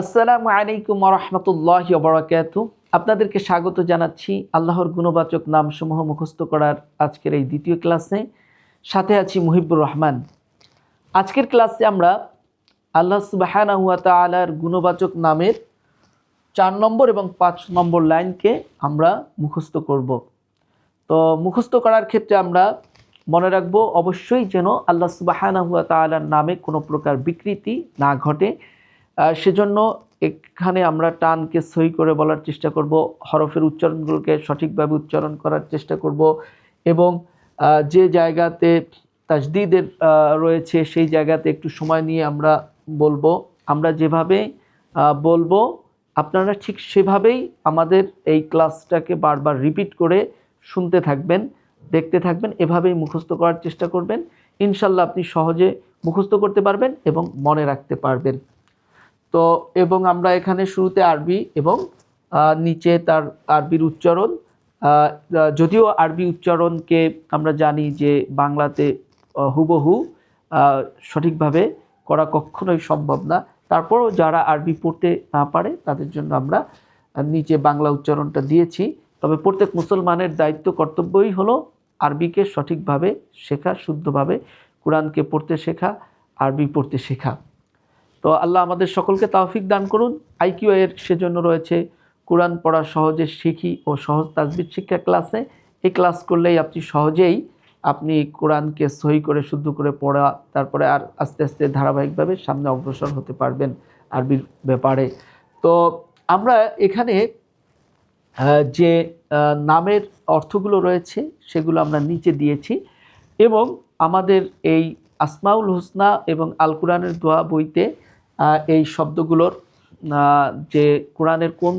আসসালামু আলাইকুম রহমতুল্লাহ বরাকাতু। আপনাদেরকে স্বাগত জানাচ্ছি আল্লাহর গুণবাচক নামসমূহ মুখস্থ করার আজকের এই দ্বিতীয় ক্লাসে। সাথে আছি মুহিবুর রহমান। আজকের ক্লাসে আমরা আল্লাহ সুবাহানা হুয়া তালার গুণবাচক নামের চার নম্বর এবং পাঁচ নম্বর লাইনকে আমরা মুখস্থ করব। তো মুখস্থ করার ক্ষেত্রে আমরা মনে রাখব, অবশ্যই যেন আল্লাহ সুবাহানা হুয়া তালার নামে কোনো প্রকার বিকৃতি না ঘটে। সেজন্য এখানে আমরা টানকে সই করে বলার চেষ্টা করব, হরফের উচ্চারণগুলোকে সঠিকভাবে উচ্চারণ করার চেষ্টা করব এবং যে জায়গাতে তাজদিদের রয়েছে সেই জায়গাতে একটু সময় নিয়ে আমরা বলব। আমরা যেভাবে বলব, আপনারা ঠিক সেভাবেই আমাদের এই ক্লাসটাকে বারবার রিপিট করে শুনতে থাকবেন, দেখতে থাকবেন, এভাবেই মুখস্থ করার চেষ্টা করবেন। ইনশাল্লাহ আপনি সহজে মুখস্থ করতে পারবেন এবং মনে রাখতে পারবেন। তো এবং আমরা এখানে শুরুতে আরবি এবং নিচে তার আরবির উচ্চারণ যদিও আরবি উচ্চারণকে আমরা জানি যে বাংলাতে হুবহু সঠিকভাবে করা কখনোই সম্ভব না। তারপরও যারা আরবি পড়তে না পারে, তাদের জন্য আমরা নিচে বাংলা উচ্চারণটা দিয়েছি। তবে প্রত্যেক মুসলমানের দায়িত্ব, কর্তব্যই হলো আরবিকে সঠিকভাবে শেখা, শুদ্ধভাবে কোরআনকে পড়তে শেখা, আরবি পড়তে শেখা। তো আল্লাহ আমাদের সকলকে তাওফিক দান করুন। আইকিউ এর সেজন্য রয়েছে কোরআন পড়া সহজে শিখি ও সহজ তাজবিদ শিক্ষা ক্লাসে। এই ক্লাস করলেই আপনি সহজেই আপনি কোরআনকে সহি করে, শুদ্ধ করে পড়া, তারপরে আর আস্তে আস্তে ধারাবাহিকভাবে সামনে অগ্রসর হতে পারবেন আরবির ব্যাপারে। তো আমরা এখানে যে নামের অর্থগুলো রয়েছে সেগুলো আমরা নিচে দিয়েছি এবং আমাদের এই আসমাউল হোসনা এবং আল কোরআনের দোয়া বইতে এই শব্দগুলোর যে কোরআনের কোন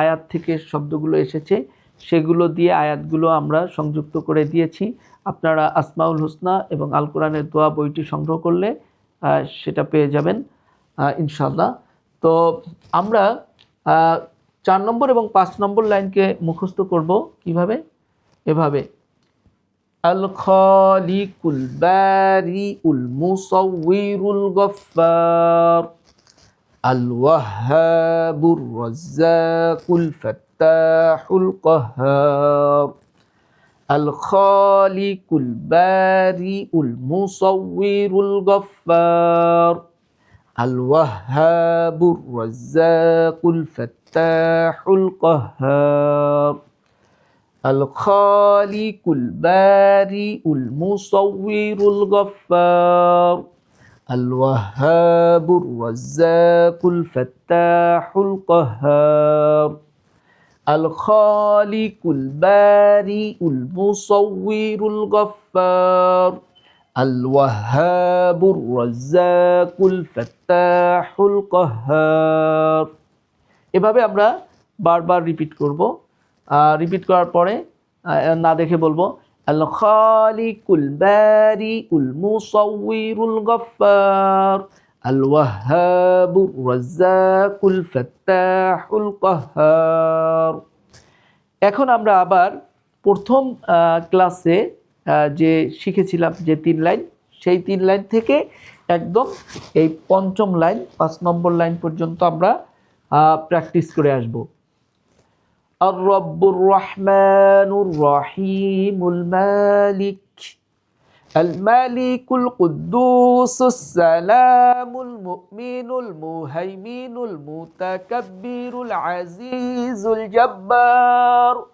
আয়াত থেকে শব্দগুলো এসেছে, সেগুলো দিয়ে আয়াতগুলো আমরা সংযুক্ত করে দিয়েছি। আপনারা আসমাউল হোসনা এবং আল কোরআনের দোয়া বইটি সংগ্রহ করলে সেটা পেয়ে যাবেন ইনশাল্লাহ তো আমরা চার নম্বর এবং পাঁচ নম্বর লাইনকে মুখস্থ করব কীভাবে? এভাবে। আল খালিকুল বারিউল মুসাউইরুল গফফার। الوهاب الرزاق الفتاح القهار الخالق البارئ المصور الغفار الوهاب الرزاق الفتاح القهار الخالق البارئ المصور الغفار. الوهاب الرزاق الفتاح القهار الخالق البارئ المصور الغفار الوهاب الرزاق الفتاح القهار এভাবে আমরা বারবার রিপিট করব রিপিট করার পরে আহ, না দেখে বলবো বারিউল মুসাউইরুল গফফার আল ওয়াহাবুর রাজ্জাকুল ফাত্তাহুল কাহ্হার এখন আমরা আবার প্রথম ক্লাসে যে শিখেছিলাম যে তিন লাইন, সেই তিন লাইন থেকে একদম এই পঞ্চম লাইন, পাঁচ নম্বর লাইন পর্যন্ত আমরা প্র্যাকটিস করে আসব। الرب الرحمن الرحيم المالك الملك القدوس السلام المؤمن المهيمن المتكبر العزيز الجبار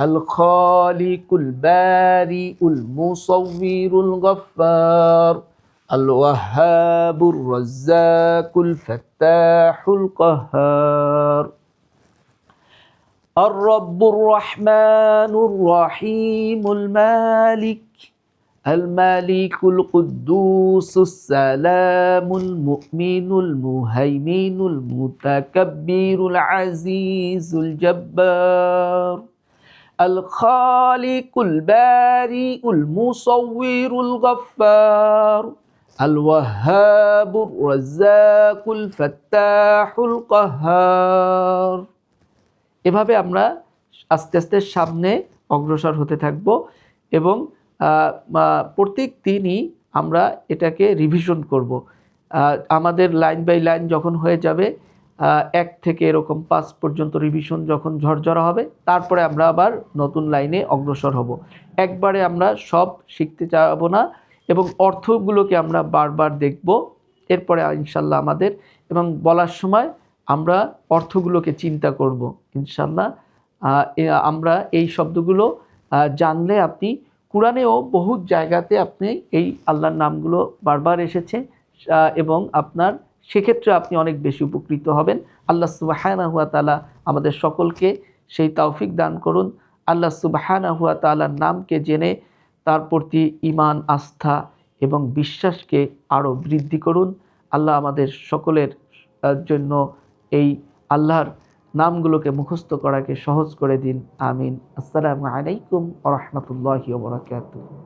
الخالق البارئ المصور الغفار الوهاب الرزاق الفتاح القهار. الرب الرحمن الرحيم المالك الملك القدوس السلام المؤمن المهيمن المتكبر العزيز الجبار الخالق البارئ المصور الغفار الوهاب الرزاق الفتاح القهار. এভাবে আমরা আস্তে আস্তে সামনে অগ্রসর হতে থাকব এবং প্রত্যেক দিনই আমরা এটাকে রিভিশন করব। আমাদের লাইন বাই লাইন যখন হয়ে যাবে এক থেকে এরকম পাঁচ পর্যন্ত রিভিশন যখন ঝরঝরা হবে, তারপরে আমরা আবার নতুন লাইনে অগ্রসর হব। একবারে আমরা সব শিখতে যাব না এবং অর্থগুলোকে আমরা বারবার দেখব। এরপরে ইনশাল্লাহ আমাদের এবং বলার সময় আমরা অর্থগুলোকে চিন্তা করব ইনশাল্লাহ আমরা এই শব্দগুলো জানলে আপনি, কোরআনেও বহু জায়গাতে আপনি এই আল্লাহর নামগুলো বারবার এসেছে এবং আপনার সেক্ষেত্রে আপনি অনেক বেশি উপকৃত হবেন। আল্লাহ সুবাহানা হুয়া তালা আমাদের সকলকে সেই তৌফিক দান করুন। আল্লাহ সুবাহানা হুয়া তালার নামকে জেনে তার প্রতি ইমান আস্থা এবং বিশ্বাসকে আরও বৃদ্ধি করুন। আল্লাহ আমাদের সকলের জন্য এই আল্লাহর নামগুলোকে মুখস্থ করাকে সহজ করে দিন। আমিন। আসসালামু আলাইকুম রহমতুল্লাহ ওবরাকাতুহ